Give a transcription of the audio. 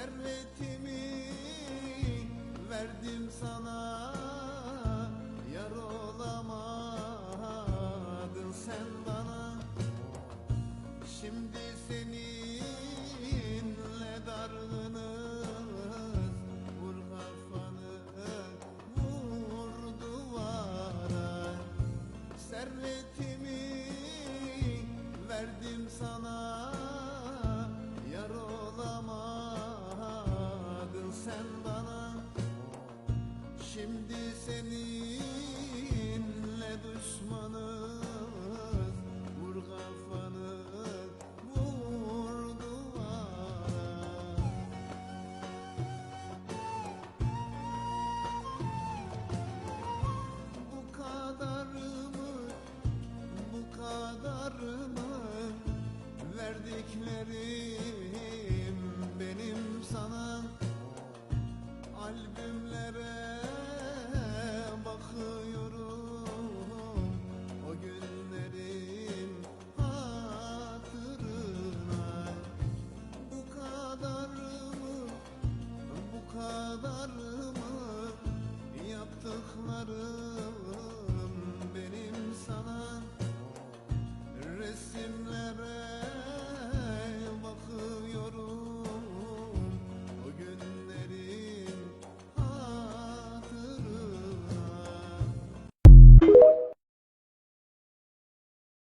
servetimi verdim sana. Yar olamadın sen bana. Şimdi seninle dargınız Vur kafanı vur Servetimi verdim sana. Yaptıklarımı, yaptıklarımı